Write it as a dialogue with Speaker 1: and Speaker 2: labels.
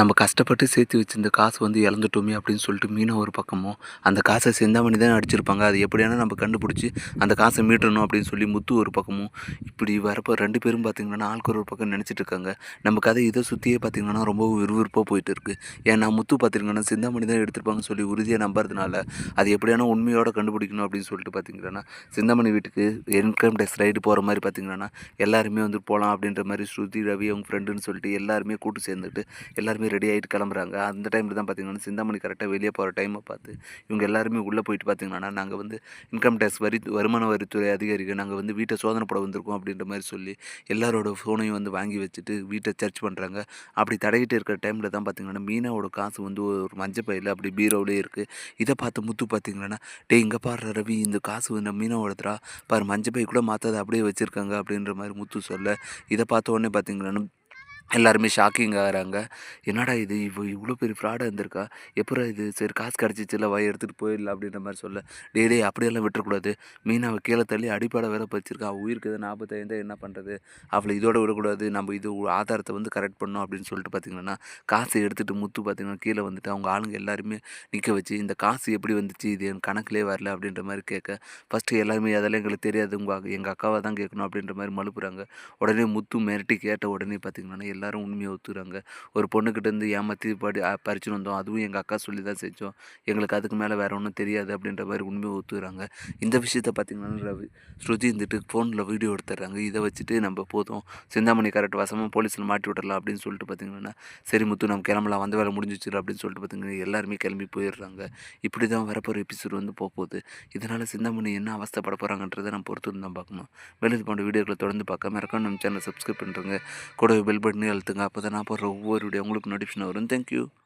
Speaker 1: நம்ம கஷ்டப்பட்டு சேர்த்து வச்சிருந்த காசு வந்து இழந்துட்டோமே அப்படின்னு சொல்லிட்டு மீனா ஒரு பக்கமும் அந்த காசை செந்தாமணி தான் அடிச்சிருப்பாங்க. அது எப்படியான நம்ம கண்டுபிடிச்சி அந்த காசை மீட்டணும் அப்படின்னு சொல்லி முத்து ஒரு பக்கமும் இப்படி வரப்போ ரெண்டு பேரும் பார்த்திங்கன்னா ஆளுக்கு ஒரு பக்கம் நினச்சிட்டு இருக்காங்க. நம்ம கதை இதை சுற்றியே பார்த்திங்கன்னா ரொம்ப விறுவிறுப்பாக போயிட்டு இருக்குது ஏன்னா முத்து பார்த்திங்கன்னா சிந்தாமணி தான் எடுத்திருப்பாங்கன்னு சொல்லி உறுதியாக நம்புறதுனால அது எப்படியான உண்மையோட கண்டுபிடிக்கணும் அப்படின்னு சொல்லிட்டு பார்த்திங்கன்னா சிந்தாமணி வீட்டுக்கு இன்கம் டேக்ஸ் ரைடு போகிற மாதிரி பார்த்திங்கன்னா எல்லாருமே வந்து போகலாம் அப்படின்ற மாதிரி ஸ்ருதி ரவி அவங்க ஃப்ரெண்டுன்னு சொல்லிட்டு எல்லாருமே கூட்டு சேர்ந்துட்டு எல்லாருமே ரெடி ஆகிட்டு கிளம்புறாங்க. அந்த டைமில் தான் பார்த்திங்கன்னா சிந்தாமணி கரெக்டாக வெளியே போகிற டைமை பார்த்து இவங்க எல்லாருமே உள்ளே போயிட்டு பார்த்திங்கன்னா நாங்கள் வந்து இன்கம் டேக்ஸ் வரி வருமான வரித்துறை அதிகாரிகள் நாங்கள் வந்து வீட்டை சோதனை போட வந்திருக்கோம் அப்படின்ற மாதிரி சொல்லி எல்லாரோட ஃபோனையும் வந்து வாங்கி வச்சுட்டு வீட்டை சர்ச் பண்ணுறாங்க அப்படி தடையிட்டு இருக்கிற டைமில் தான் பார்த்திங்கன்னா மீனாவோட காசு வந்து ஒரு மஞ்சள் பையில் அப்படி பீரோவிலே இருக்குது இதை பார்த்து முத்து பார்த்திங்கன்னா டே இங்கே பாடுற ரவி இந்த காசு வந்து மீனாவோடதுரா பாரு மஞ்சள் பை கூட மாற்றாத அப்படியே வச்சுருக்காங்க. அப்படின்ற மாதிரி முத்து சொல்ல இதை பார்த்த உடனே பார்த்திங்கன்னா எல்லாருமே ஷாக்கிங் ஆகிறாங்க. என்னடா இது? இவ்வளோ இவ்வளோ பெரிய ஃப்ராடாக இருந்திருக்கா? எப்படா இது? சரி காசு கிடச்சிச்சில்ல வாய் எடுத்துகிட்டு போயிடலாம் அப்படின்ற மாதிரி சொல்ல. டெய்லி அப்படியெல்லாம் விட்டுறக்கூடாது. மீனாவை கீழே தள்ளி அடிப்படை வேற வச்சிருக்கா. அவள் உயிருக்கு எதாவது ஆபத்து என்ன பண்ணுறது அவளை இதோட விடக்கூடாது. நம்ம இது ஆதாரத்தை வந்து கரெக்ட் பண்ணோம் அப்படின்னு சொல்லிட்டு பார்த்திங்கன்னா காசை எடுத்துகிட்டு முத்து பார்த்திங்கன்னா கீழே வந்துட்டு அவங்க ஆளுங்க எல்லாருமே நிற்க வச்சு இந்த காசு எப்படி வந்துச்சு? இது என் கணக்கிலே வரல அப்படின்ற மாதிரி கேட்க. ஃபஸ்ட்டு எல்லாருமே அதெல்லாம் எங்களுக்கு தெரியாது உங்கள் எங்கள் அக்காவை தான் கேட்கணும் அப்படின்ற மாதிரி மழுப்புறாங்க. உடனே முத்து மிரட்டி கேட்ட உடனே பார்த்திங்கன்னா எல்லாரும் உண்மையை ஒத்துக்கிறாங்க. ஒரு பொண்ணுக்கிட்டேருந்து ஏமாற்றி படி அ- பறிச்சுன்னு வந்தோம். அதுவும் எங்கள் அக்கா சொல்லி தான் செஞ்சோம். எங்களுக்கு அதுக்கு மேலே வேறு ஒன்றும் தெரியாது அப்படின்ற மாதிரி உண்மையை ஒத்துக்கிறாங்க. இந்த விஷயத்த பார்த்திங்கன்னா ரவி ஸ்ருதி இருந்துட்டு ஃபோனில் வீடியோ எடுத்துடுறாங்க. இதை வச்சுட்டு நம்ம போதும். சிந்தாமணி கரெக்ட் வசமாக போலீஸில் மாட்டி விடலாம் அப்படின்னு சொல்லிட்டு பார்த்திங்கன்னா சரி முத்து நம்ம கிளம்பலாம். வந்த வேலை முடிஞ்சிச்சு அப்படின்னு சொல்லிட்டு பார்த்திங்கன்னா எல்லாருமே கிளம்பி போயிடுறாங்க. இப்படி தான் வரப்போகிற எபிசோடு வந்து போகுது. இதனால் சிந்தாமணி என்ன அவஸ்தைப்பட போகிறாங்கன்றதை நம்ம பொறுத்து தான் பார்க்கணும் வெளியில் போன்ற வீடியோக்களை தொடர்ந்து பார்க்காம மறக்காம நம்ம சேனலை சப்ஸ்கிரைப் பண்ணுறங்க கூடவே பெல் பட்டனே அழுத்துங்க அப்போ தான் நான் போடுற ஒவ்வொரு வீடியோ உங்களுக்கு நோட்டிஃபிகேஷன் வரும். தேங்க்யூ